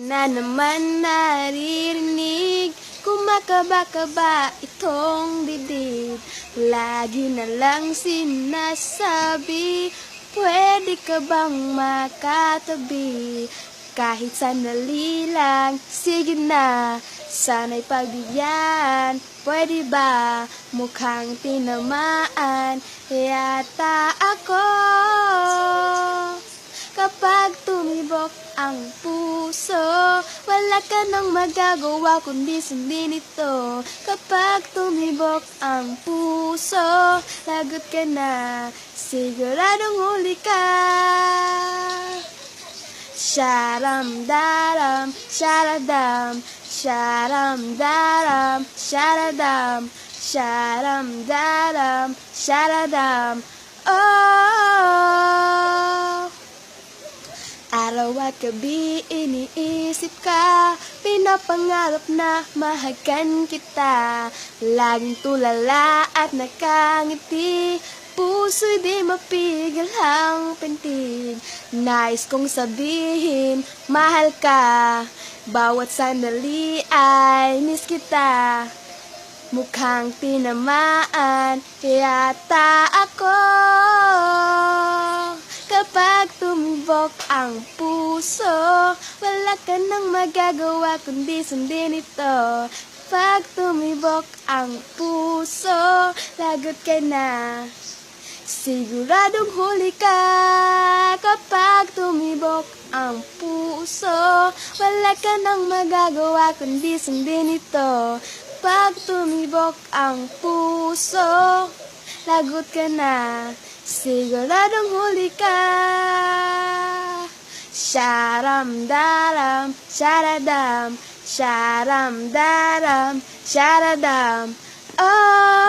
Na naman naririnig Kumakaba-kaba itong dibdib Lagi na lang sinasabi Pwede ka bang makatabi? Kahit sandali lang Sige na Sana'y pagbigyan. Pwede ba? Mukhang tinamaan Yata ako. Kapag tumibok ang puso Wala ka nang magagawa kundi sundin ito Kapag tumibok ang puso Lagot ka na Siguradong huli ka Sharam daram, sharadam, sharam daram, sharadam, sharam daram, sharadam. Oh! Araw at gabi iniisip ka. Pinapangarap na mahagan kita. Laging tulala at nakangiti. Puso'y di mapigil ang pintig Nais kong sabihin, mahal ka. Bawat sandali ay miss kita. Mukhang tinamaan yata ako Kapag tumibok ang puso Wala ka nang magagawa kundi sundin ito. Pag tumibok ang puso Lagot ka na. Siguradong huli ka. Kapag tumibok ang puso Wala ka nang magagawa kundi sundin ito. Pag tumibok ang puso Lagot ka na. Siguradong huli ka. Sharam daram, sharadam, sharam daram, sharadam. Oh,